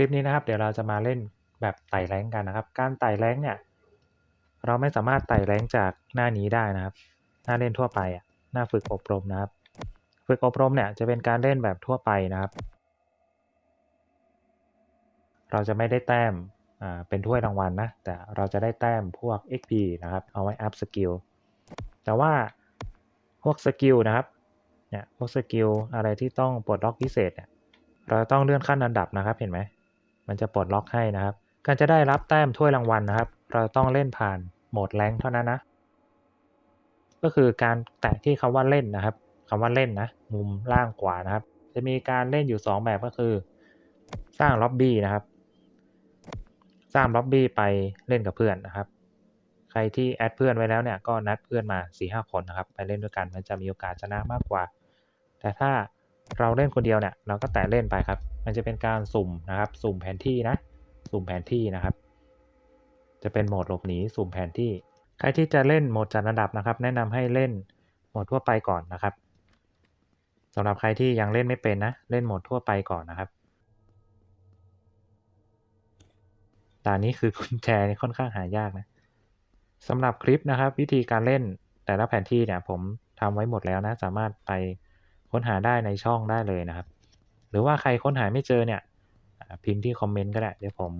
ลิปนี้นะครับ เดี๋ยวเราจะมาเล่นแบบไต่แรงกันนะครับ การไต่แรงเนี่ย เราไม่สามารถไต่แรงจากหน้านี้ได้นะครับ หน้าเล่นทั่วไปอะหน้าฝึกอบรมนะครับ ฝึกอบรมเนี่ยจะเป็นการเล่นแบบทั่วไปนะครับ เราจะไม่ได้แต้มอ่าเป็นถ้วยรางวัลนะ แต่เราจะได้แต้มพวก XP นะครับ เอาไว้อัพสกิลแต่ว่าพวกสกิลนะครับเนี่ยพวกสกิลอะไรที่ต้องปลดล็อกพิเศษเนี่ยเราต้องเลื่อนขั้นอันดับนะครับเห็นไหม มันจะปลดล็อกให้นะครับ การจะได้รับแต้มถ้วยรางวัลนะครับ เราต้องเล่นผ่านโหมดแรงเท่านั้นนะ ก็คือการแตะที่คำว่าเล่นนะครับคำว่าเล่นนะ มุมล่างขวานะครับ จะมีการเล่นอยู่ 2 แบบก็คือ สร้างล็อบบี้นะครับ สร้างล็อบบี้ไปเล่นกับเพื่อนนะครับ ใครที่แอดเพื่อนไว้แล้วเนี่ยก็นัดเพื่อนมา4ีหคนนะครับ ไปเล่นด้วยกันมันจะมีโอกาสชนะมากกว่า แต่ถ้า เราเล่นคนเดียวเนี่ยเราก็แตะเล่นไปครับ มันจะเป็นการสุ่มนะครับ สุ่มแผนที่นะ สุ่มแผนที่นะครับ จะเป็นโหมดหลบหนีสุ่มแผนที่ ใครที่จะเล่นโหมดจัดอันดับนะครับ แนะนำให้เล่นโหมดทั่วไปก่อนนะครับสำหรับใครที่ยังเล่นไม่เป็นนะ เล่นโหมดทั่วไปก่อนนะครับด่านนี้คือกุญแจนี่ค่อนข้างหายากนะสำหรับคลิปนะครับ วิธีการเล่นแต่ละแผนที่เนี่ยผมทำไว้หมดแล้วนะ สามารถไป ค้นหาได้ในช่องได้เลยนะครับ หรือว่าใครค้นหาไม่เจอเนี่ยพิมพ์ที่คอมเมนต์ก็ได้ เดี๋ยวผม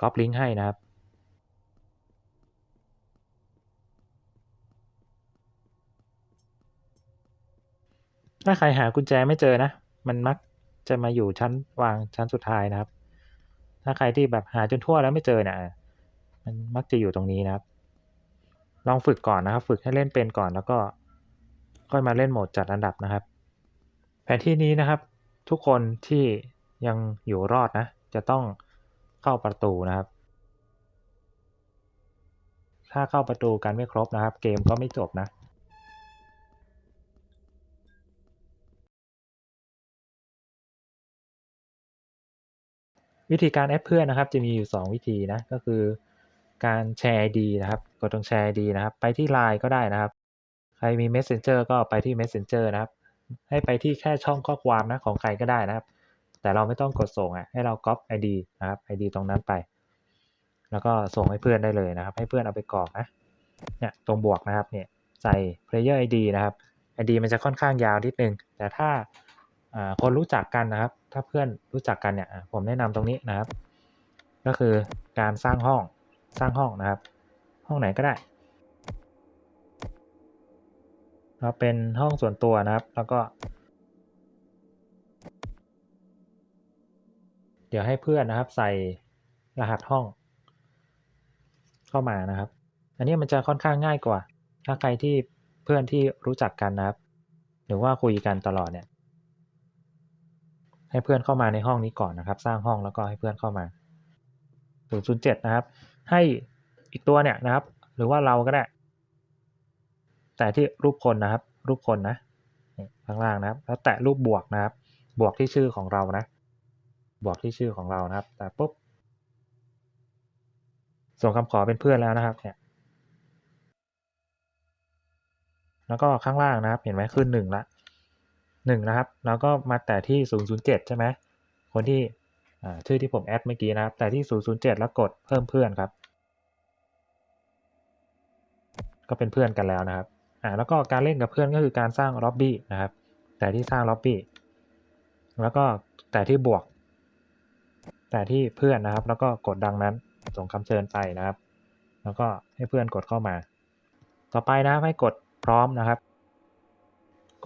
ก๊อปลิงก์ให้นะครับ ถ้าใครหากุญแจไม่เจอนะ มันมักจะมาอยู่ชั้นวางชั้นสุดท้ายนะครับ ถ้าใครที่แบบหาจนทั่วแล้วไม่เจอเนี่ยมันมักจะอยู่ตรงนี้นะครับ ลองฝึกก่อนนะครับ ฝึกให้เล่นเป็นก่อนแล้วก็ค่อยมาเล่นโหมดจัดอันดับนะครับ แผนที่นี้นะครับ ทุกคนที่ยังอยู่รอดนะ จะต้องเข้าประตูนะครับ ถ้าเข้าประตูกันไม่ครบนะครับ เกมก็ไม่จบนะวิธีการแอดเพื่อนนะครับจะมีอยู่ 2 วิธีนะก็คือการแชร์ ID นะครับกดตรงแชร์ ID นะครับ ไปที่ Line ก็ได้นะครับ ใครมี Messenger ก็ไปที่ Messenger นะครับ ให้ไปที่แค่ช่องข้อความนะของใครก็ได้นะครับ แต่เราไม่ต้องกดส่งอะให้เราก๊อป ID นะครับ ID ตรงนั้นไป แล้วก็ส่งให้เพื่อนได้เลยนะครับ ให้เพื่อนเอาไปกรอกนะเนี่ยตรงบวกนะครับเนี่ยใส่ player ID นะครับ ID มันจะค่อนข้างยาวนิดนึง แต่ถ้าคนรู้จักกันนะครับ ถ้าเพื่อนรู้จักกันเนี่ยผมแนะนำตรงนี้นะครับ ก็คือการสร้างห้องสร้างห้องนะครับ ห้องไหนก็ได้ เราเป็นห้องส่วนตัวนะครับ แล้วก็ เดี๋ยวให้เพื่อนนะครับ ใส่รหัสห้อง เข้ามานะครับ อันนี้มันจะค่อนข้างง่ายกว่า ถ้าใครที่เพื่อนที่รู้จักกันนะครับ หรือว่าคุยกันตลอดเนี่ย ให้เพื่อนเข้ามาในห้องนี้ก่อนนะครับ สร้างห้องแล้วก็ให้เพื่อนเข้ามา007นะครับ ให้อีกตัวเนี่ยนะครับ หรือว่าเราก็ได้ แต่ที่รูปคนนะครับ รูปคนนะข้างล่างนะครับ แล้วแตะรูปบวกนะครับ บวกที่ชื่อของเรานะ บวกที่ชื่อของเรานะครับ แต่ปุ๊บ ส่งคำขอเป็นเพื่อนแล้วนะครับเนี่ยแล้วก็ข้างล่างนะครับ เห็นไหมขึ้นหนึ่งละหนึ่งนะครับ แล้วก็มาแต่ที่ศูนย์ศูนย์เจ็ดใช่ไหม คนที่ชื่อที่ผมแอดเมื่อกี้นะครับ แต่ที่ศูนย์ศูนย์เจ็ดแล้วกดเพิ่มเพื่อนครับ ก็เป็นเพื่อนกันแล้วนะครับ อ่าแล้วก็การเล่นกับเพื่อนก็คือการสร้างล็อบบี้นะครับ แต่ที่สร้างล็อบบี้แล้วก็แต่ที่บวก แต่ที่เพื่อนนะครับ แล้วก็กดดังนั้นส่งคำเชิญไปนะครับ แล้วก็ให้เพื่อนกดเข้ามา ต่อไปนะครับให้กดพร้อมนะครับ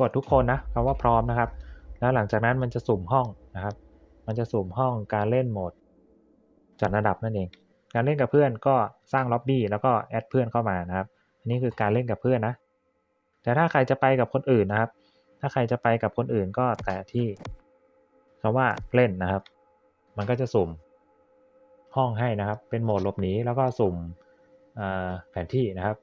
กดทุกคนนะคำว่าพร้อมนะครับ แล้วหลังจากนั้นมันจะสุ่มห้องนะครับ มันจะสุ่มห้องการเล่นโหมดจัดระดับนั่นเอง การเล่นกับเพื่อนก็สร้างล็อบบี้แล้วก็แอดเพื่อนเข้ามานะครับ อันนี้คือการเล่นกับเพื่อนนะ แต่ถ้าใครจะไปกับคนอื่นนะครับ ถ้าใครจะไปกับคนอื่นก็แต่ที่คำว่าเล่นนะครับ มันก็จะสุ่มห้องให้นะครับ เป็นโหมดหลบหนีแล้วก็สุ่มแผนที่นะครับ